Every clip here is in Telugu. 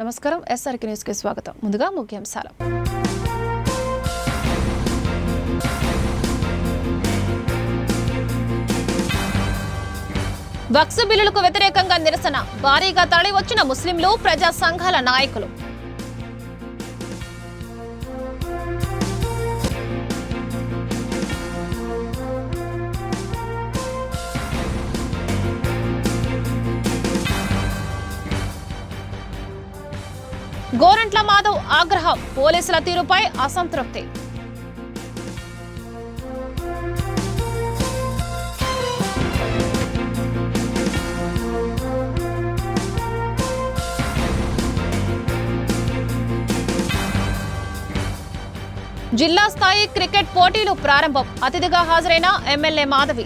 నమస్కారం. ఎస్ఆర్కి న్యూస్కి స్వాగతం. ముందుగా ముఖ్యాంశాలు. వక్స్ బిల్లులకు వ్యతిరేకంగా నిరసన. భారీగా తరలివచ్చిన ముస్లింలు ప్రజా సంఘాల నాయకులు. యాదవ్ ఆగ్రహం. పోలీసుల తీరుపై అసంతృప్తి. జిల్లా స్థాయి క్రికెట్ పోటీలు ప్రారంభం. అతిథిగా హాజరైన ఎమ్మెల్యే మాధవి.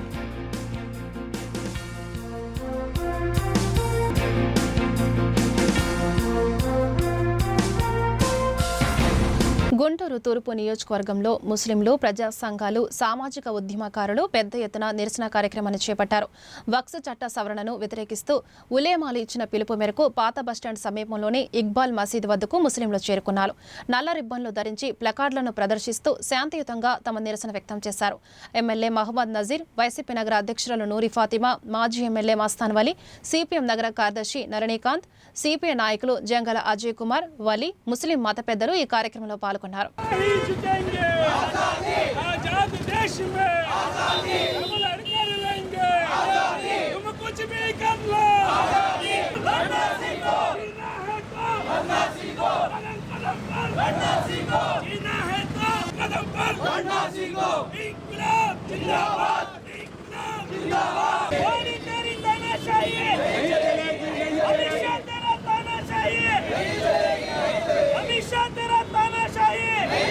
గుంటూరు తూర్పు నియోజకవర్గంలో ముస్లింలు ప్రజా సంఘాలు సామాజిక ఉద్యమకారులు పెద్ద ఎత్తున నిరసన కార్యక్రమాన్ని చేపట్టారు. వక్స్ చట్ట సవరణను వ్యతిరేకిస్తూ ఉలేమాలు ఇచ్చిన పిలుపు మేరకు పాత బస్టాండ్ సమీపంలోని ఇక్బాల్ మసీద్ వద్దకు ముస్లింలు చేరుకున్నారు. నల్ల రిబ్బన్లు ధరించి ప్లకార్డులను ప్రదర్శిస్తూ శాంతియుతంగా తమ నిరసన వ్యక్తం చేశారు. ఎమ్మెల్యే మహమ్మద్ నజీర్ వైసీపీ నగర అధ్యక్షురాలు నూరి ఫాతిమా మాజీ ఎమ్మెల్యే మస్తాన్ వలి సిపిఎం నగర కార్యదర్శి నరణీకాంత్ సిపిఐ నాయకులు జంగల అజయ్ కుమార్ వలి ముస్లిం మత పెద్దలు ఈ కార్యక్రమంలో పాల్గొన్నారు. नहीं आज़ाद। देश में। तुम कुछ भी कर लो। जीना है तो। तो। हमेशा हमेशा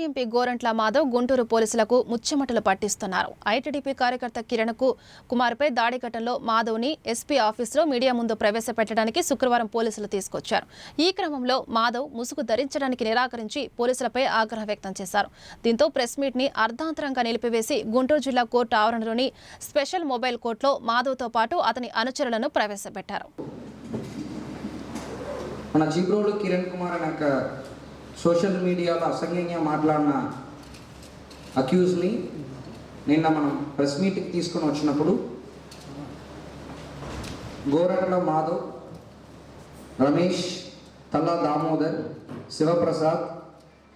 మాజీ ఎంపీ గోరంట్ల మాధవ్ గుంటూరు పోలీసులకు ముచ్చెమటలు పట్టిస్తున్నారు. ఐటీడీపీ కార్యకర్త కిరణ్కు కుమార్పై దాడి ఘటనలో మాధవ్ని ఎస్పీ ఆఫీసులో మీడియా ముందు ప్రవేశపెట్టడానికి శుక్రవారం పోలీసులు తీసుకొచ్చారు. ఈ క్రమంలో మాధవ్ ముసుగు ధరించడానికి నిరాకరించి పోలీసులపై ఆగ్రహం వ్యక్తం చేశారు. దీంతో ప్రెస్ మీట్ని అర్ధాంతరంగా నిలిపివేసి గుంటూరు జిల్లా కోర్టు ఆవరణలోని స్పెషల్ మొబైల్ కోర్టులో మాధవ్తో పాటు అతని అనుచరులను ప్రవేశపెట్టారు. మన కిరణ్ కుమార్ సోషల్ మీడియాలో అసహ్యంగా మాట్లాడిన అక్యూజ్ని నిన్న మనం ప్రెస్ మీట్కి తీసుకొని వచ్చినప్పుడు గోరట్ల మాధవ్ రమేష్ తల్లా దామోదర్ శివప్రసాద్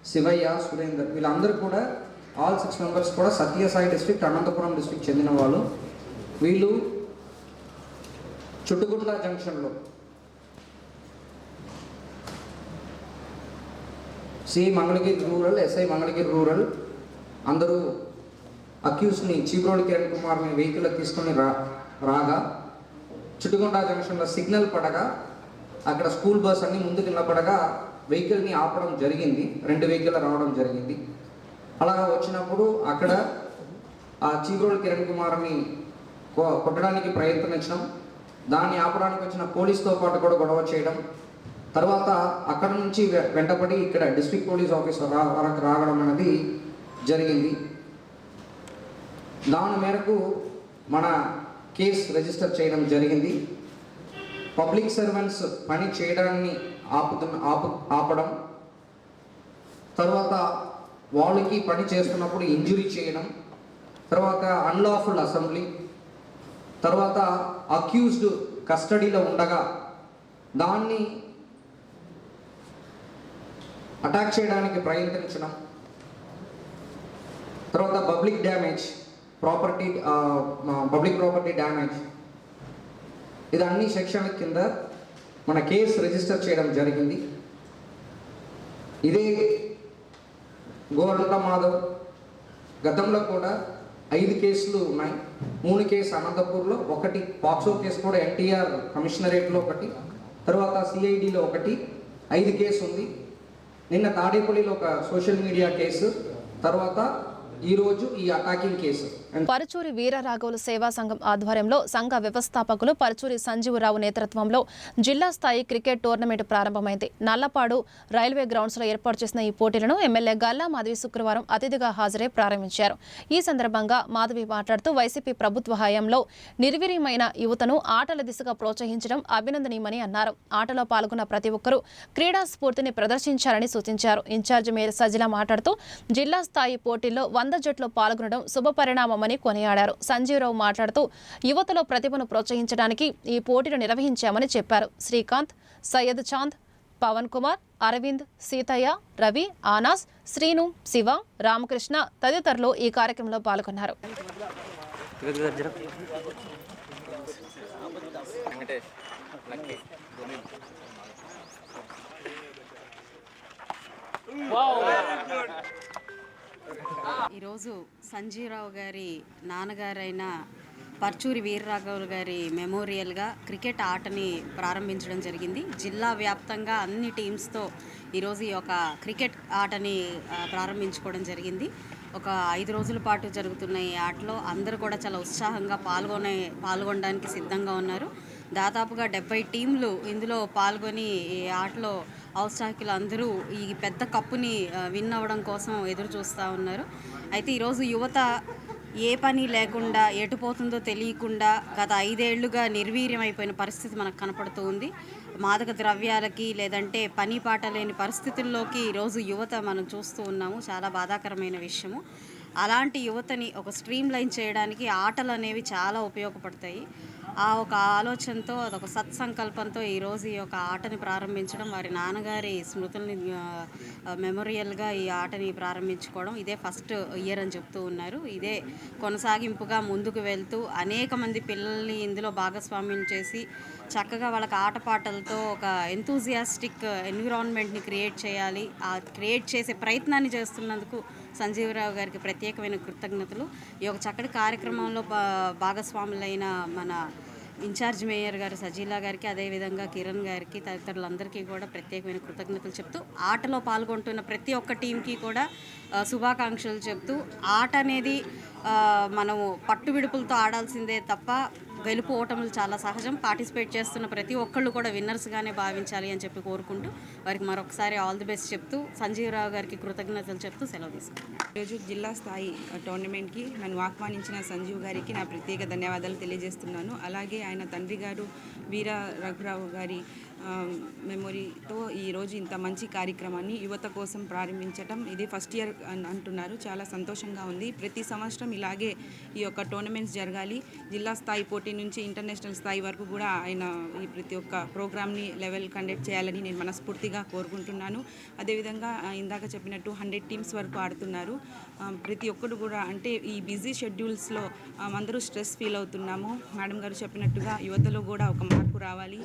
శివయ్య సురేందర్ వీళ్ళందరూ కూడా ఆల్ సిక్స్ మెంబర్స్ కూడా సత్యసాయి డిస్ట్రిక్ట్ అనంతపురం డిస్ట్రిక్ట్ చెందిన వాళ్ళు. వీళ్ళు చుట్టుగుట్ల జంక్షన్లో C Mangalagiri rural SI Mangalagiri rural. అందరూ అక్యూస్ని చీప్రోడ్ కిరణ్ కుమార్ని వెహికల్ తీసుకొని రా రాగా చుట్టుకొండ జంక్షన్లో సిగ్నల్ పడగా అక్కడ స్కూల్ బస్ అన్ని ముందుకు నిలబడగా వెహికల్ని ఆపడం జరిగింది. రెండు వెహికల్ రావడం జరిగింది. అలా వచ్చినప్పుడు అక్కడ ఆ చీప్రోడ్ కిరణ్ కుమార్ని కొ- కొట్టడానికి ప్రయత్నించడం దాన్ని ఆపడానికి వచ్చిన పోలీస్తో పాటు కూడా గొడవ చేయడం తర్వాత అక్కడ నుంచి వె- వెంటపడి ఇక్కడ డిస్ట్రిక్ట్ పోలీస్ ఆఫీసర్ రా వరకు రావడం అనేది జరిగింది. దాని మేరకు మన కేస్ రిజిస్టర్ చేయడం జరిగింది. పబ్లిక్ సర్వెంట్స్ పని చేయడాన్ని ఆపుతున్న ఆపు ఆపడం. తర్వాత వాళ్ళకి పని చేస్తున్నప్పుడు ఇంజురీ చేయడం. తర్వాత అన్లాఫుల్ అసెంబ్లీ తర్వాత అక్యూజ్డ్ కస్టడీలో ఉండగా దాన్ని అటాక్ చేయడానికి ప్రయత్నించడం. తర్వాత public damage property public property damage ఇది అన్ని సెక్షన్ల కింద మన కేసు రిజిస్టర్ చేయడం జరిగింది. ఇదే గోరంట మాధవ్ గతంలో కూడా ఐదు కేసులు ఉన్నాయి. మూడు కేసు అనంతపూర్లో ఒకటి పాక్సో కేసు కూడా ఎన్టీఆర్ కమిషనరేట్లో ఒకటి తర్వాత సిఐడిలో ఒకటి ఐదు కేసు ఉంది నిన్న తాడేపల్లిలో ఒక సోషల్ మీడియా కేసు తర్వాత ఈరోజు ఈ అటాకింగ్ కేసు. పరుచూరి వీరరాఘవులు సేవా సంఘం ఆధ్వర్యంలో సంఘ వ్యవస్థాపకులు పరుచూరి సంజీవరావు నేతృత్వంలో జిల్లా స్థాయి క్రికెట్ టోర్నమెంట్ ప్రారంభమైంది. నల్లపాడు రైల్వే గ్రౌండ్స్లో ఏర్పాటు చేసిన ఈ పోటీలను ఎమ్మెల్యే గల్లా మాధవి శుక్రవారం అతిథిగా హాజరై ప్రారంభించారు. ఈ సందర్భంగా మాధవి మాట్లాడుతూ వైసీపీ ప్రభుత్వ హయాంలో నిర్వీర్యమైన యువతను ఆటల దిశగా ప్రోత్సహించడం అభినందనీయమని అన్నారు. ఆటలో పాల్గొన్న ప్రతి ఒక్కరూ క్రీడా స్ఫూర్తిని ప్రదర్శించారని సూచించారు. ఇన్ఛార్జి మేయర్ సజిల మాట్లాడుతూ జిల్లా స్థాయి పోటీల్లో వంద జట్లు పాల్గొనడం శుభపరిణామమని కొనియాడారు. సంజీవరావు మాట్లాడుతూ యువతలో ప్రతిభను ప్రోత్సహించడానికి ఈ పోటీలు నిర్వహించామని చెప్పారు. శ్రీకాంత్ సయ్యద్ చాంద్ పవన్ కుమార్ అరవింద్ సీతయ్య రవి ఆనాస్ శ్రీను శివ రామకృష్ణ తదితరులు ఈ కార్యక్రమంలో పాల్గొన్నారు. ఈరోజు సంజీవరావు గారి నాన్నగారైన పర్చూరి వీరరాఘవులు గారి మెమోరియల్గా క్రికెట్ ఆటని ప్రారంభించడం జరిగింది. జిల్లా వ్యాప్తంగా అన్ని టీమ్స్తో ఈరోజు ఈ యొక్క క్రికెట్ ఆటని ప్రారంభించుకోవడం జరిగింది. ఒక ఐదు రోజుల పాటు జరుగుతున్న ఈ ఆటలో అందరూ కూడా చాలా ఉత్సాహంగా పాల్గొనే పాల్గొనడానికి సిద్ధంగా ఉన్నారు. దాదాపుగా డెబ్బై టీంలు ఇందులో పాల్గొని ఈ ఆటలో ఔత్సాహికులు అందరూ ఈ పెద్ద కప్పుని విన్ అవ్వడం కోసం ఎదురు చూస్తూ ఉన్నారు. అయితే ఈరోజు యువత ఏ పని లేకుండా ఎటు పోతుందో తెలియకుండా గత ఐదేళ్ళుగా నిర్వీర్యమైపోయిన పరిస్థితి మనకు కనపడుతూ ఉంది. మాదక ద్రవ్యాలకి లేదంటే పని పాట లేని పరిస్థితుల్లోకి ఈరోజు యువత మనం చూస్తూ ఉన్నాము. చాలా బాధాకరమైన విషయము. అలాంటి యువతని ఒక స్ట్రీమ్ లైన్ చేయడానికి ఆటలు అనేవి చాలా ఉపయోగపడతాయి. ఆ ఒక ఆలోచనతో అదొక సత్సంకల్పంతో ఈరోజు ఈ యొక్క ఆటని ప్రారంభించడం వారి నాన్నగారి స్మృతుల్ని మెమొరియల్గా మెమోరియల్గా ఈ ఆటని ప్రారంభించుకోవడం ఇదే ఫస్ట్ ఇయర్ అని చెప్తూ ఉన్నారు. ఇదే కొనసాగింపుగా ముందుకు వెళ్తూ అనేక మంది పిల్లల్ని ఇందులో భాగస్వామ్యం చేసి చక్కగా వాళ్ళకి ఆటపాటలతో ఒక ఎంతూజియాస్టిక్ ఎన్విరాన్మెంట్ని క్రియేట్ చేయాలి. ఆ క్రియేట్ చేసే ప్రయత్నాన్ని చేస్తున్నందుకు సంజీవరావు గారికి ప్రత్యేకమైన కృతజ్ఞతలు. ఈ యొక్క చక్కటి కార్యక్రమంలో భా- భాగస్వాములైన మన ఇన్ఛార్జ్ మేయర్ గారు సజీలా గారికి అదేవిధంగా కిరణ్ గారికి తదితరులందరికీ కూడా ప్రత్యేకమైన కృతజ్ఞతలు చెప్తూ ఆటలో పాల్గొంటున్న ప్రతి ఒక్క టీంకి కూడా శుభాకాంక్షలు చెప్తూ ఆట అనేది మనము పట్టు విడుపులతో ఆడాల్సిందే తప్ప గెలుపు ఓటములు చాలా సహజం. పార్టిసిపేట్ చేస్తున్న ప్రతి ఒక్కళ్ళు కూడా విన్నర్స్గానే భావించాలి అని చెప్పి కోరుకుంటూ వారికి మరొకసారి ఆల్ ది బెస్ట్ చెప్తూ సంజీవరావు గారికి కృతజ్ఞతలు చెప్తూ సెలవు తీసుకున్నాను ఈరోజు జిల్లా స్థాయి టోర్నమెంట్కి నన్ను ఆహ్వానించిన సంజీవ్ గారికి నా ప్రత్యేక ధన్యవాదాలు తెలియజేస్తున్నాను. అలాగే ఆయన తండ్రి గారు వీర రఘురావు గారి మెమొరీతో ఈరోజు ఇంత మంచి కార్యక్రమాన్ని యువత కోసం ప్రారంభించటం ఇది ఫస్ట్ ఇయర్ అని అంటున్నారు. చాలా సంతోషంగా ఉంది. ప్రతి సంవత్సరం ఇలాగే ఈ యొక్క టోర్నమెంట్స్ జరగాలి. జిల్లా స్థాయి పోటీ నుంచి ఇంటర్నేషనల్ స్థాయి వరకు కూడా ఆయన ఈ ప్రతి ఒక్క ప్రోగ్రామ్ని లెవెల్ కండక్ట్ చేయాలని నేను మనస్ఫూర్తిగా కోరుకుంటున్నాను. అదేవిధంగా ఇందాక చెప్పినట్టు హండ్రెడ్ టీమ్స్ వరకు ఆడుతున్నారు. ప్రతి ఒక్కరు కూడా అంటే ఈ బిజీ షెడ్యూల్స్లో అందరూ స్ట్రెస్ ఫీల్ అవుతున్నాము. మేడం గారు చెప్పినట్టుగా యువతలో కూడా ఒక మార్పు రావాలి.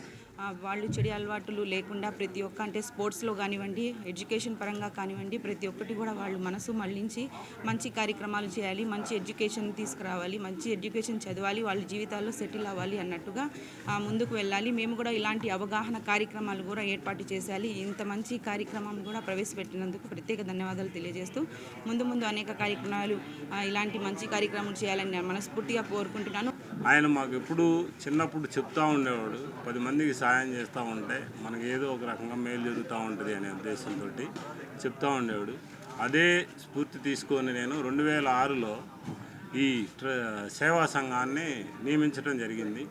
వాళ్ళు చెడు అలవాటులు లేకుండా ప్రతి ఒక్క అంటే స్పోర్ట్స్లో కానివ్వండి ఎడ్యుకేషన్ పరంగా కానివ్వండి ప్రతి ఒక్కటి కూడా వాళ్ళు మనసు మళ్ళించి మంచి కార్యక్రమాలు చేయాలి మంచి ఎడ్యుకేషన్ తీసుకురావాలి మంచి ఎడ్యుకేషన్ చదవాలి వాళ్ళ జీవితాల్లో సెటిల్ అవ్వాలి అన్నట్టుగా ముందుకు వెళ్ళాలి. మేము కూడా ఇలాంటి అవగాహన కార్యక్రమాలు కూడా ఏర్పాటు చేసేయాలి ఇంత మంచి కార్యక్రమం కూడా ప్రవేశపెట్టినందుకు ప్రత్యేక ధన్యవాదాలు తెలియజేస్తూ ముందు ముందు అనేక కార్యక్రమాలు ఇలాంటి మంచి కార్యక్రమాలు చేయాలని నేను మనస్ఫూర్తిగా కోరుకుంటున్నాను. ఆయన మాకు ఎప్పుడు చిన్నప్పుడు చెప్తా ఉండేవాడు. పది మందికి సాయం చేస్తూ ఉంటే మనకి ఏదో ఒక రకంగా మేలు జరుగుతూ ఉంటుంది అనే ఉద్దేశంతో చెప్తూ ఉండేవాడు. అదే స్ఫూర్తి తీసుకొని నేను రెండు వేల ఆరులో ఈ సేవా సంఘాన్ని నియమించడం జరిగింది.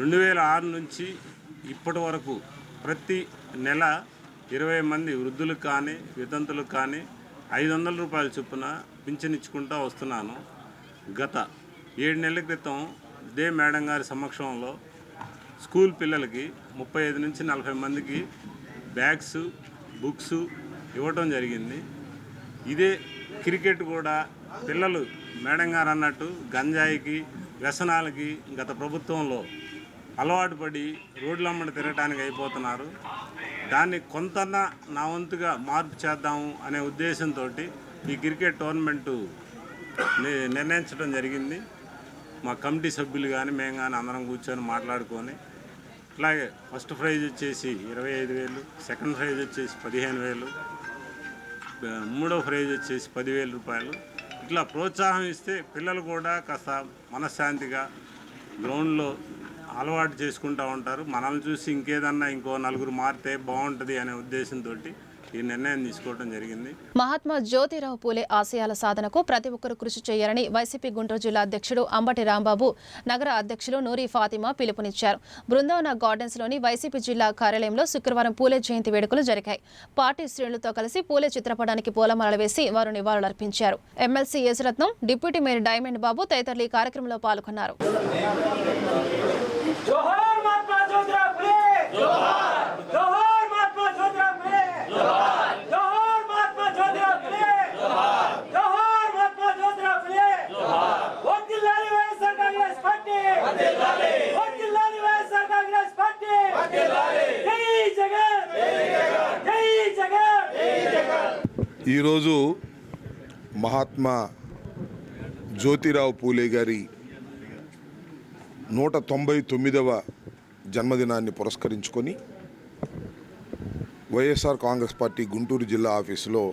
రెండు వేల ఆరు నుంచి ఇప్పటి వరకు ప్రతి నెల ఇరవై మంది వృద్ధులకు కానీ వితంతులకు కానీ ఐదు వందల రూపాయల చొప్పున పింఛనిచ్చుకుంటూ వస్తున్నాను. గత ఏడు నెలల క్రితం ఇదే మేడం గారి సమక్షంలో స్కూల్ పిల్లలకి ముప్పై ఐదు నుంచి నలభై మందికి బ్యాగ్స్ బుక్స్ ఇవ్వటం జరిగింది. ఇదే క్రికెట్ కూడా పిల్లలు మేడం గారు అన్నట్టు గంజాయికి వ్యసనాలకి గత ప్రభుత్వంలో అలవాటు పడి రోడ్లమ్మడి తిరగటానికి అయిపోతున్నారు. దాన్ని కొంతన్నా నా వంతుగా మార్పు చేద్దాము అనే ఉద్దేశంతో ఈ క్రికెట్ టోర్నమెంటు ని- నిర్ణయించడం జరిగింది. మా కమిటీ సభ్యులు కానీ మేము కానీ అందరం కూర్చొని మాట్లాడుకొని అట్లాగే ఫస్ట్ ప్రైజ్ వచ్చేసి ఇరవై ఐదు వేలు సెకండ్ ప్రైజ్ వచ్చేసి పదిహేను వేలు మూడో ప్రైజ్ వచ్చేసి పదివేల రూపాయలు. ఇట్లా ప్రోత్సాహం ఇస్తే పిల్లలు కూడా కాస్త మనశ్శాంతిగా గ్రౌండ్లో అలవాటు చేసుకుంటూ ఉంటారు. మనల్ని చూసి ఇంకేదన్నా ఇంకో నలుగురు మారితే బాగుంటుంది అనే ఉద్దేశంతో ఈ నిర్ణయం తీసుకోవడం జరిగింది. మహాత్మా జ్యోతిరావు పూలే ఆశయాల సాధనకు ప్రతి ఒక్కరూ కృషి చేయాలని వైసీపీ గుంటూరు జిల్లా అధ్యక్షుడు అంబటి రాంబాబు నగర అధ్యక్షులు నూరి ఫాతిమా పిలుపునిచ్చారు. బృందావన గార్డెన్స్లోని వైసీపీ జిల్లా కార్యాలయంలో శుక్రవారం పూలే జయంతి వేడుకలు జరిగాయి. పార్టీ శ్రేణులతో కలిసి పూలే చిత్రపటానికి పూలమాలలు వేసి వారు నివాళులర్పించారు. MLC Yesuratnam deputy mayor Diamond Babu తదితరులు ఈ కార్యక్రమంలో పాల్గొన్నారు జోహార్ మహాత్మా జ్యోతిరావు ఫులే జోహార్ జోహార్ మహాత్మా జ్యోతిరావు ఫులే జోహార్ జోహార్ మహాత్మా జ్యోతిరావు ఫులే జోహార్ జోహార్ మహాత్మా జ్యోతిరావు ఫులే జోహార్ వర్ధిల్లాలి వైఎస్ఆర్ కాంగ్రెస్ పార్టీ వర్ధిల్లాలి వర్ధిల్లాలి వైఎస్ఆర్ కాంగ్రెస్ పార్టీ వర్ధిల్లాలి జై జగన్ జై జగన్ జై జగన్ జై జగన్ ఈరోజు మహాత్మా జ్యోతిరావు పూలే గారి నూట తొంభై తొమ్మిదవ జన్మదినాన్ని పురస్కరించుకొని వైఎస్ఆర్ కాంగ్రెస్ పార్టీ గుంటూరు జిల్లా ఆఫీసులో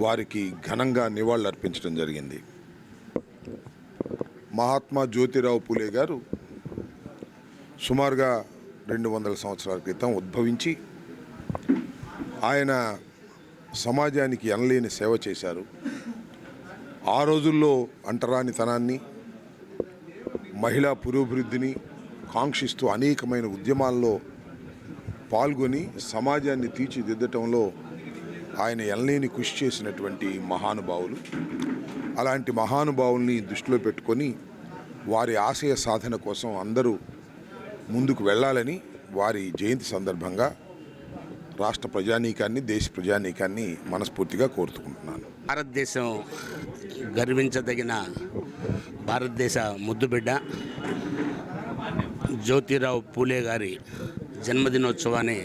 వారికి ఘనంగా నివాళులర్పించడం జరిగింది. మహాత్మా జ్యోతిరావు పూలే గారు సుమారుగా రెండు వందల సంవత్సరాల క్రితం ఉద్భవించి ఆయన సమాజానికి ఎనలేని సేవ చేశారు. ఆ రోజుల్లో అంటరానితనాన్ని మహిళా పురోభివృద్ధిని కాంక్షిస్తూ అనేకమైన ఉద్యమాల్లో పాల్గొని సమాజాన్ని తీర్చిదిద్దటంలో ఆయన ఎనలేని కృషి చేసినటువంటి మహానుభావులు. అలాంటి మహానుభావుల్ని దృష్టిలో పెట్టుకొని వారి ఆశయ సాధన కోసం అందరూ ముందుకు వెళ్ళాలని వారి జయంతి సందర్భంగా రాష్ట్ర ప్రజానీకాన్ని దేశ ప్రజానీకాన్ని మనస్ఫూర్తిగా కోరుతుకుంటున్నాను భారతదేశం గర్వించదగిన భారతదేశ ముద్దుబిడ్డ జ్యోతిరావు పూలే గారి జన్మదినోత్సవాన్ని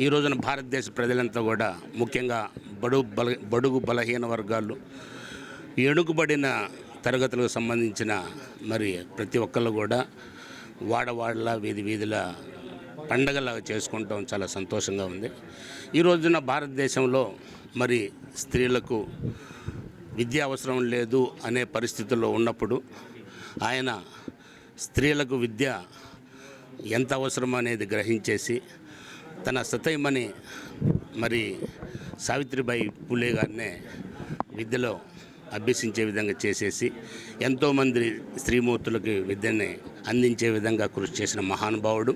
ఈ రోజున భారతదేశ ప్రజలంతా కూడా ముఖ్యంగా బడుగు బల బడుగు బలహీన వర్గాలు ఎణుకుబడిన తరగతులకు సంబంధించిన మరి ప్రతి ఒక్కళ్ళు కూడా వాడవాడల వీధి వీధుల పండగలాగా చేసుకుంటాం. చాలా సంతోషంగా ఉంది. ఈ రోజున భారతదేశంలో మరి స్త్రీలకు విద్య అవసరం లేదు అనే పరిస్థితుల్లో ఉన్నప్పుడు ఆయన స్త్రీలకు విద్య ఎంత అవసరం అనేది గ్రహించేసి తన సతైమని మరి సావిత్రిబాయి పూలే గారినే విద్యలో అభ్యసించే విధంగా చేసేసి ఎంతోమంది స్త్రీమూర్తులకి విద్యని అందించే విధంగా కృషి చేసిన మహానుభావుడు.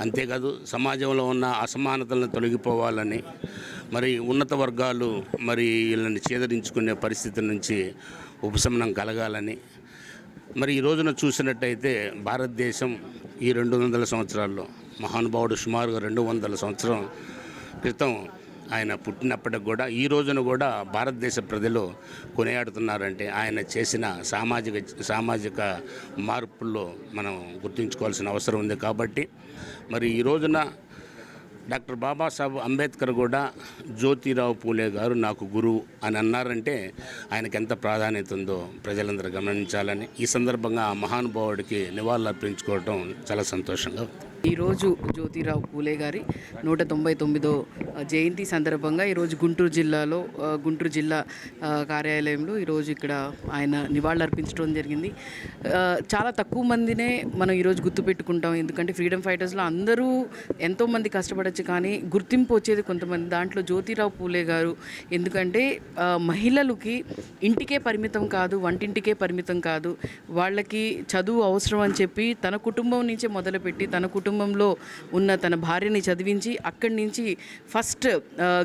అంతేకాదు సమాజంలో ఉన్న అసమానతలను తొలగిపోవాలని మరి ఉన్నత వర్గాలు మరి వీళ్ళని చేదరించుకునే పరిస్థితి నుంచి ఉపశమనం కలగాలని. మరి ఈ రోజున చూసినట్టయితే భారతదేశం ఈ రెండు వందల సంవత్సరాల్లో మహానుభావుడు సుమారుగా రెండు వందల సంవత్సరం క్రితం ఆయన పుట్టినప్పటికి కూడా ఈ రోజున కూడా భారతదేశ ప్రజలు కొనియాడుతున్నారంటే ఆయన చేసిన సామాజిక సామాజిక మార్పుల్లో మనం గుర్తుంచుకోవాల్సిన అవసరం ఉంది కాబట్టి మరి ఈ రోజున డాక్టర్ బాబాసాహెబ్ అంబేద్కర్ కూడా జ్యోతిరావు పూలే గారు నాకు గురువు అని అన్నారంటే ఆయనకి ఎంత ప్రాధాన్యత ఉందో ప్రజలందరూ గమనించాలని ఈ సందర్భంగా ఆ మహానుభావుడికి నివాళులు అర్పించుకోవడం చాలా సంతోషంగా ఉంది. ఈరోజు జ్యోతిరావు పూలే గారి నూట తొంభై తొమ్మిదో జయంతి సందర్భంగా ఈరోజు గుంటూరు జిల్లాలో గుంటూరు జిల్లా కార్యాలయంలో ఈరోజు ఇక్కడ ఆయన నివాళులు అర్పించడం జరిగింది చాలా తక్కువ మందినే మనం ఈరోజు గుర్తుపెట్టుకుంటాం. ఎందుకంటే ఫ్రీడమ్ ఫైటర్స్లో అందరూ ఎంతోమంది కష్టపడచ్చు కానీ గుర్తింపు వచ్చేది కొంతమంది. దాంట్లో జ్యోతిరావు పూలే గారు ఎందుకంటే మహిళలకి ఇంటికే పరిమితం కాదు వంటింటికే పరిమితం కాదు. వాళ్ళకి చదువు అవసరం అని చెప్పి తన కుటుంబం నుంచే మొదలుపెట్టి తన కుటుంబం కుటుంబంలో ఉన్న తన భార్యని చదివించి అక్కడి నుంచి first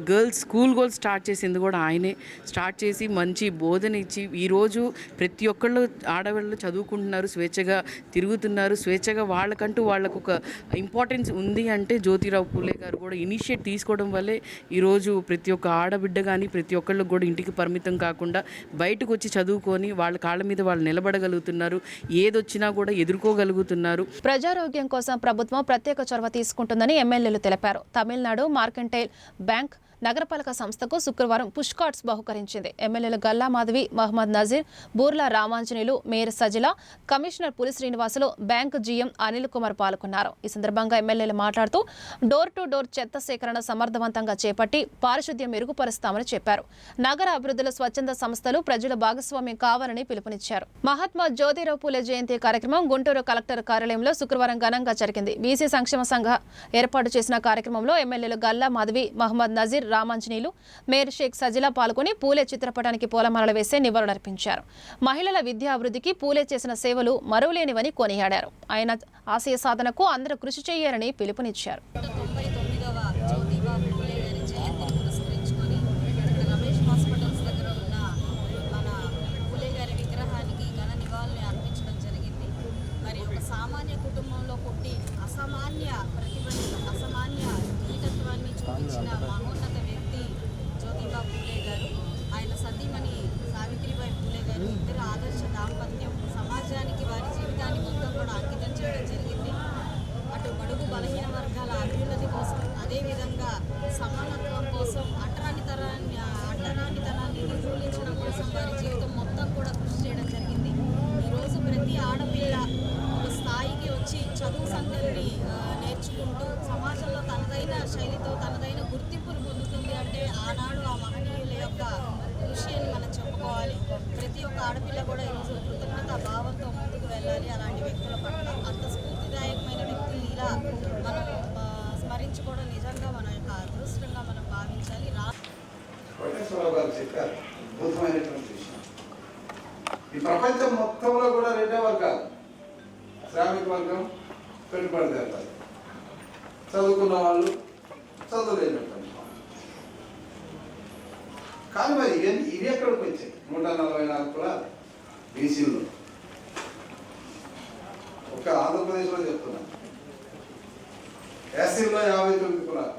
girls school goals start చేసింది కూడా ఆయనే. స్టార్ట్ చేసి మంచి బోధన ఇచ్చి ఈరోజు ప్రతి ఒక్కళ్ళు ఆడవాళ్ళు చదువుకుంటున్నారు స్వేచ్ఛగా తిరుగుతున్నారు. స్వేచ్ఛగా వాళ్ళకంటూ వాళ్ళకు ఒక ఇంపార్టెన్స్ ఉంది అంటే జ్యోతిరావు పూలే గారు కూడా ఇనిషియేట్ తీసుకోవడం వల్లే ఈరోజు ప్రతి ఒక్క ఆడబిడ్డ కానీ ప్రతి ఒక్కళ్ళు కూడా ఇంటికి పరిమితం కాకుండా బయటకు వచ్చి చదువుకొని వాళ్ళ కాళ్ళ మీద వాళ్ళు నిలబడగలుగుతున్నారు. ఏదొచ్చినా కూడా ఎదుర్కోగలుగుతున్నారు. ప్రజారోగ్యం కోసం ప్రభుత్వం ప్రభుత్వం ప్రత్యేక చొరవ తీసుకుంటుందని ఎమ్మెల్యేలు తెలిపారు. తమిళనాడు మార్కంటైల్ బ్యాంక్ నగరపాలక సంస్థకు శుక్రవారం పుష్ కార్డ్స్ బహుకరించింది. ఎమ్మెల్యేలు Galla Madhavi Mohammed Nazeer Burla Ramanjaneyulu mayor Sajila commissioner Puli Srinivasulu bank GM Anil Kumar పాల్గొన్నారు. ఈ సందర్భంగా ఎమ్మెల్యేలు మాట్లాడుతూ డోర్ టు డోర్ చెత్త సేకరణ సమర్థవంతంగా చేపట్టి పారిశుద్ధ్యం మెరుగుపరుస్తామని చెప్పారు. నగర అభివృద్ధిలో స్వచ్ఛంద సంస్థలు ప్రజల భాగస్వామ్యం కావాలని పిలుపునిచ్చారు. మహాత్మా జ్యోతిరావు పూలే జయంతి కార్యక్రమం గుంటూరు కలెక్టర్ కార్యాలయంలో శుక్రవారం ఘనంగా జరిగింది. బీసీ సంక్షేమ సంఘ ఏర్పాటు చేసిన కార్యక్రమంలో ఎమ్మెల్యేలు గల్లా మాధవి మహమ్మద్ నజీర్ రామాంజనేయులు మేయర్ షేక్ సజిలా పాల్గొని పూలే చిత్రపటానికి పూలమాలలు వేసి నివాళులర్పించారు. మహిళల విద్యాభివృద్ధికి పూలే చేసిన సేవలు మరువలేనివని కొనియాడారు. ఆయన ఆశయ సాధనకు అందరూ కృషి చేయాలని పిలుపునిచ్చారు. విగ్రహానికి సామాన్య కుటుంబంలో పుట్టి అసామాన్య ప్రతిభ అసామాన్య ఈటత్వాన్ని చూపించిన మహోన్నత జ్యోతిబా గారు ఆయన సతీమణి సావిత్రిబాయి పూలే గారు ఇద్దరు ఆదర్శ దాంపత్యం సమాజానికి వారి జీవితాన్ని మొత్తం కూడా అంకితం చేయడం జరిగింది అటు బడుగు బలహీన వర్గాల అభ్యున్నతి కోసం అదేవిధంగా సమానత్వం కోసం అట్టరాని తరాన్ని అట్టరాని తనాన్ని నిర్మూలించడం కోసం వారి జీవితం మొత్తం కూడా కృషి చేయడం జరిగింది ఈరోజు ప్రతి ఆడపిల్ల ఒక స్థాయికి వచ్చి చదువు సంగతిని ఆ, నేర్చుకుంటూ సమాజంలో తనదైన శైలితో తనదైన గుర్తింపును పొందుతుంది అంటే ఆనాడు ఆ మహనీయుల యొక్క కృషి అని మనం చెప్పుకోవాలి ప్రతి ఒక్క ఆడపిల్ల కూడా ఈరోజు కృతజ్ఞత భావంతో ముందుకు వెళ్ళాలి అలాంటి వ్యక్తుల పట్ల అంత స్ఫూర్తిదాయకమైన వ్యక్తుల్ని ఇలా మనం ఆ, స్మరించుకోవడం నిజంగా మన యొక్క అదృష్టంగా మనం భావించాలి రా కోటేశ్వరరావు అద్భుతమైనటువంటి విషయం. ఈ ప్రపంచం మొత్తంలో కూడా రెండే వర్గాలు. శ్రామిక వర్గం పెట్టుబడిదారులు చదువుకున్న వాళ్ళు చదువులేనటువంటి కానీ మరి ఇవన్నీ ఇవి ఎక్కడికి వచ్చాయి? నూట నలభై నాలుగు కూడా బీసీలో. ఒక ఆంధ్రప్రదేశ్లో చెప్తున్నాను ఎస్సీలో యాభై తొమ్మిది కులాలు.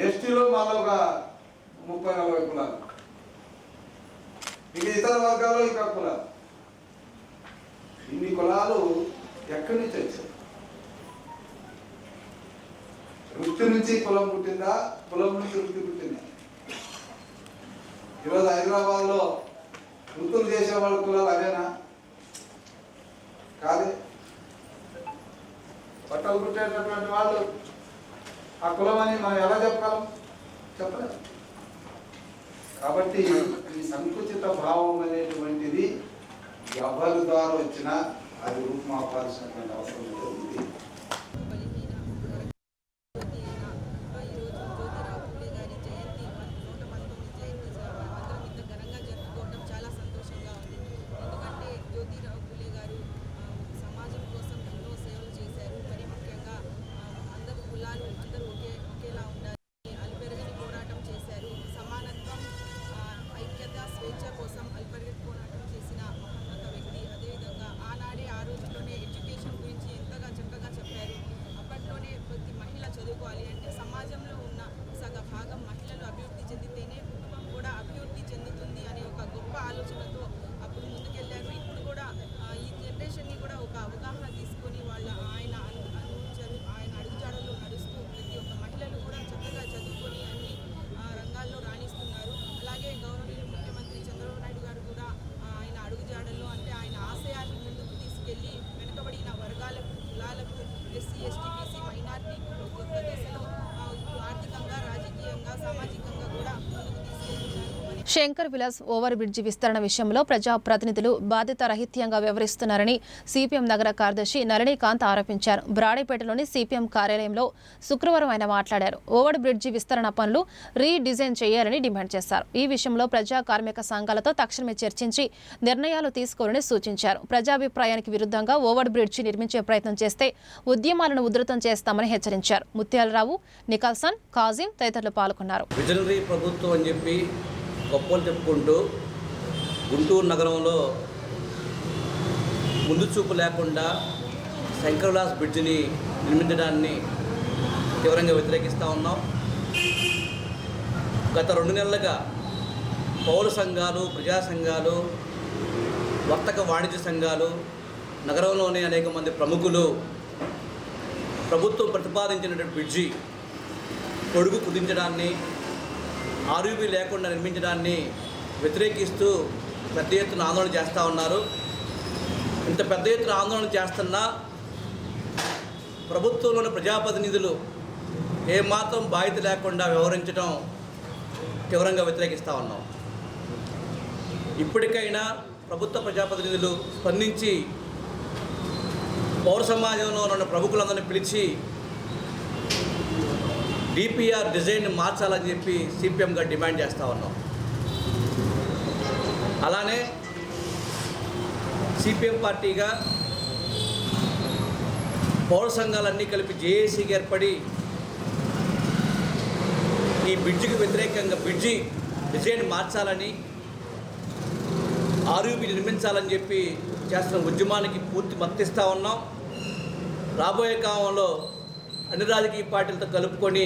ఎస్టీలో మళ్ళీ ఒక ముప్పై నలభై కులాలు. ఇక ఇతర వర్గాల్లో ఇంకా కులాలు. ఇన్ని కులాలు ఎక్కడి నుంచి వచ్చాయి? వృత్తి నుంచి కులం పుట్టిందా? కులం నుంచి వృత్తి పుట్టిందా? ఈరోజు హైదరాబాద్లో వృత్తులు చేసే వాళ్ళ కులాలు అదేనా కాదే. బట్టలు కుట్టేటటువంటి వాళ్ళు ఆ కులం అని మనం ఎలా చెప్పగలం? చెప్పలేదు కాబట్టి ఈ సంకుచిత భావం అనేటువంటిది ఎవరి ద్వారా వచ్చినా అది రూపుమాపాల్సినటువంటి అవసరం లేదు ఉంది బలహీన వర్గాల ఈరోజు జ్యోతిరావు పూలే గారి జయంతి నూట పంతొమ్మిది జయంతి అందరం ఇంత ఘనంగా జరుపుకోవడం చాలా సంతోషంగా ఉంది ఎందుకంటే జ్యోతిరావు పూలే గారు ఆ, సమాజం కోసం ఎన్నో సేవలు చేశారు మరి ముఖ్యంగా ఆ, అందరూ కులాలు అందరూ ఒకే ఒకేలా ఉండాలి అలుపెరగని పోరాటం చేశారు సమానత్వం ఆ, ఐక్యత స్వేచ్ఛ కోసం అల్పరిగని పోరాటం చేసిన మహోన్నత వ్యక్తి అదేవిధంగా ఆనాడే ఆ రోజుల్లోనే ఎడ్యుకేషన్ గురించి ఎంతగా చక్కగా చెప్పారు అప్పట్లోనే ప్రతి మహిళ చదువుకోవాలి అంటే సమాజంలో ఉన్న సగ భాగం మహిళలు అభివృద్ధి చెందితేనే కుటుంబం కూడా అభివృద్ధి చెందుతుంది అనే ఒక గొప్ప ఆలోచనతో అప్పుడు ముందుకెళ్ళారు ఇప్పుడు కూడా ఆ, ఈ జనరేషన్ని కూడా ఒక అవగాహన తీసుకొని వాళ్ళ ఆయన అను- అనుచరు ఆయన అడుగుజాడల్లో నడుస్తూ ప్రతి ఒక్క మహిళలు కూడా చక్కగా చదువుకొని అన్ని ఆ, రంగాల్లో రాణిస్తున్నారు అలాగే గౌరవనీయ ముఖ్యమంత్రి చంద్రబాబు నాయుడు గారు కూడా ఆ, ఆయన అడుగుజాడల్లో అంటే ఆయన ఆశయాన్ని ముందుకు తీసుకెళ్ళి వెనుకబడిన వర్గాలకు కులాలకు ఎస్సీ ఎస్టీ బీసీ మైనార్టీకు ఒక్కొక్క దశలో ఆ, ఆర్థికంగా రాజకీయంగా సామాజికంగా కూడా ముందుకు తీసుకెళ్తున్నారు మరి శంకర్ విలాస్ ఓవర్ బ్రిడ్జి విస్తరణ విషయంలో ప్రజాప్రతినిధులు బాధ్యతారహిత్యంగా వ్యవహరిస్తున్నారని సిపిఎం నగర కార్యదర్శి నళినీకాంత్ ఆరోపించారు. బ్రాడేపేటలోని సిపిఎం కార్యాలయంలో శుక్రవారం ఆయన మాట్లాడారు. ఓవర్ బ్రిడ్జి విస్తరణ పనులు రీడిజైన్ చేయాలని డిమాండ్ చేశారు. ఈ విషయంలో ప్రజా కార్మిక సంఘాలతో తక్షణమే చర్చించి నిర్ణయాలు తీసుకోవాలని సూచించారు. ప్రజాభిప్రాయానికి విరుద్ధంగా ఓవర్ బ్రిడ్జి నిర్మించే ప్రయత్నం చేస్తే ఉద్యమాలను ఉధృతం చేస్తామని హెచ్చరించారు. ముత్యాలరావు నికల్సన్ కాజిం తదితరులు పాల్గొన్నారు. ప్రభుత్వం అని చెప్పి గొప్పలు చెప్పుకుంటూ గుంటూరు నగరంలో ముందు చూపు లేకుండా శంకర్లాస్ బ్రిడ్జిని నిర్మించడాన్ని తీవ్రంగా వ్యతిరేకిస్తూ ఉన్నాం. గత రెండు నెలలుగా పౌర సంఘాలు ప్రజా సంఘాలు వర్తక వాణిజ్య సంఘాలు నగరంలోనే అనేక మంది ప్రముఖులు ప్రభుత్వం ప్రతిపాదించినటువంటి బ్రిడ్జి పొడుగు కుదించడాన్ని ఆర్యూబీ లేకుండా నిర్మించడాన్ని వ్యతిరేకిస్తూ పెద్ద ఎత్తున ఆందోళన చేస్తూ ఉన్నారు. ఇంత పెద్ద ఎత్తున ఆందోళన చేస్తున్నా ప్రభుత్వంలోని ప్రజాప్రతినిధులు ఏమాత్రం బాధ్యత లేకుండా వ్యవహరించడం తీవ్రంగా వ్యతిరేకిస్తూ ఉన్నాం. ఇప్పటికైనా ప్రభుత్వ ప్రజాప్రతినిధులు స్పందించి పౌర సమాజంలో ఉన్న ప్రముఖులందరినీ పిలిచి డిపిఆర్ డిజైన్ మార్చాలని చెప్పి సిపిఎంగా డిమాండ్ చేస్తూ ఉన్నాం. అలానే సిపిఎం పార్టీగా పౌర సంఘాలన్నీ కలిపి జేఏసీకి ఏర్పడి ఈ బ్రిడ్జికి వ్యతిరేకంగా బ్రిడ్జి డిజైన్ మార్చాలని ఆర్యూబీ నిర్మించాలని చెప్పి చేస్తున్న ఉద్యమానికి పూర్తి మద్దతిస్తూ ఉన్నాం. రాబోయే కాలంలో అన్ని రాజకీయ పార్టీలతో కలుపుకొని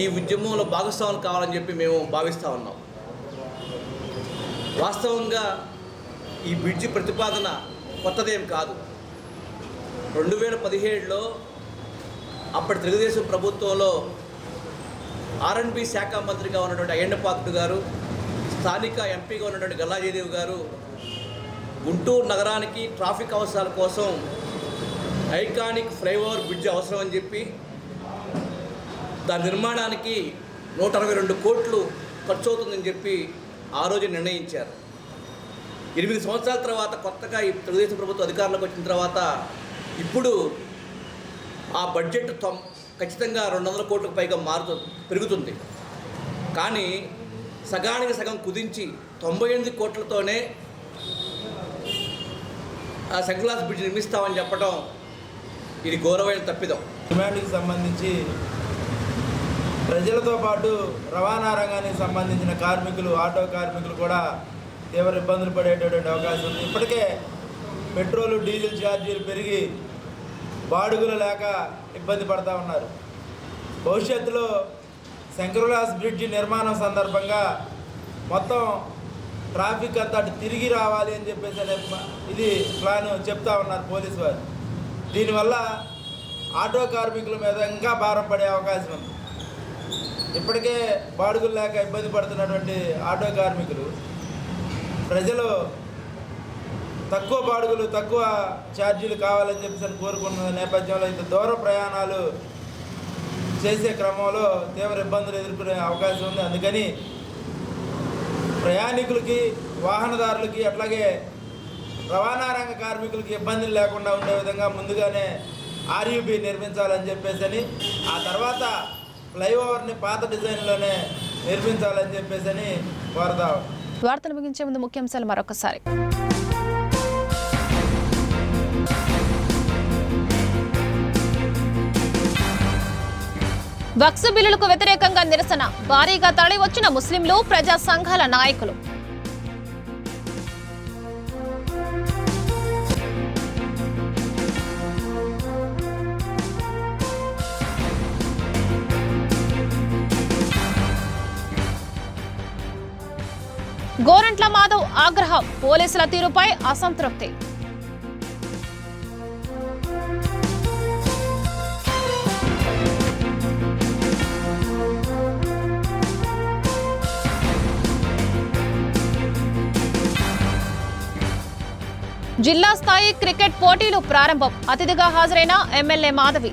ఈ ఉద్యమంలో భాగస్వాములు కావాలని చెప్పి మేము భావిస్తూ ఉన్నాం. వాస్తవంగా ఈ బ్రిడ్జి ప్రతిపాదన కొత్తదేం కాదు. రెండు వేల పదిహేడులో అప్పటి తెలుగుదేశం ప్రభుత్వంలో ఆర్ఎన్బి శాఖ మంత్రిగా ఉన్నటువంటి అయ్యన్నపాత్రుడు గారు స్థానిక ఎంపీగా ఉన్నటువంటి గల్లాజయదేవ్ గారు గుంటూరు నగరానికి ట్రాఫిక్ అవసరాల కోసం ఐకానిక్ ఫ్లైఓవర్ బ్రిడ్జ్ అవసరం అని చెప్పి దాని నిర్మాణానికి నూట అరవై రెండు కోట్లు ఖర్చు అవుతుందని చెప్పి ఆ రోజు నిర్ణయించారు. ఎనిమిది సంవత్సరాల తర్వాత కొత్తగా ఈ తెలుగుదేశం ప్రభుత్వం అధికారంలోకి వచ్చిన తర్వాత ఇప్పుడు ఆ బడ్జెట్ తొం ఖచ్చితంగా రెండు వందల కోట్లకు పైగా మారుతు పెరుగుతుంది. కానీ సగానికి సగం కుదించి తొంభై ఎనిమిది కోట్లతోనే ఆ సెకండ్ క్లాస్ బ్రిడ్జ్ నిర్మిస్తామని చెప్పడం ఇది ఘోరమైన తప్పిదం. డిమాండ్కి సంబంధించి ప్రజలతో పాటు రవాణా రంగానికి సంబంధించిన కార్మికులు ఆటో కార్మికులు కూడా తీవ్ర ఇబ్బందులు పడేటటువంటి అవకాశం ఉంది. ఇప్పటికే పెట్రోలు డీజిల్ ఛార్జీలు పెరిగి బాడుగులు లేక ఇబ్బంది పడతా ఉన్నారు. భవిష్యత్తులో శంకర్లాస్ బ్రిడ్జి నిర్మాణం సందర్భంగా మొత్తం ట్రాఫిక్ అంతా అటు తిరిగి రావాలి అని చెప్పేసి ఇది ప్లాన్ చెప్తా ఉన్నారు పోలీసు వారు. దీనివల్ల ఆటో కార్మికుల మీద ఇంకా భారం పడే అవకాశం ఉంది. ఇప్పటికే బాడుగులు లేక ఇబ్బంది పడుతున్నటువంటి ఆటో కార్మికులు ప్రజలు తక్కువ బాడుగులు తక్కువ ఛార్జీలు కావాలని చెప్పేసి కోరుకుంటున్న నేపథ్యంలో ఇంత దూర ప్రయాణాలు చేసే క్రమంలో తీవ్ర ఇబ్బందులు ఎదుర్కొనే అవకాశం ఉంది. అందుకని ప్రయాణికులకి వాహనదారులకి అట్లాగే రవాణా రంగ కార్మికులకు ఇబ్బందులు లేకుండా ఉండే విధంగా ముందుగానే ఆర్యూబీ నిర్మించాలని చెప్పేసి అని ఆ తర్వాత ఫ్లైఓవర్ని పాత డిజైన్లోనే నిర్మించాలని చెప్పేసి అని కోరుతా వార్తలు ముగించే ముందు ముఖ్యాంశాలు మరొకసారి. వక్స్ బిల్లులకు వ్యతిరేకంగా నిరసన. భారీగా తరలి వచ్చిన ముస్లింలు ప్రజా సంఘాల నాయకులు. గోరంట్ల మాధవ్ ఆగ్రహం. పోలీసుల తీరుపై అసంతృప్తి. జిల్లా స్థాయి క్రికెట్ పోటీలు ప్రారంభం. అతిథిగా హాజరైన ఎమ్మెల్యే మాధవి.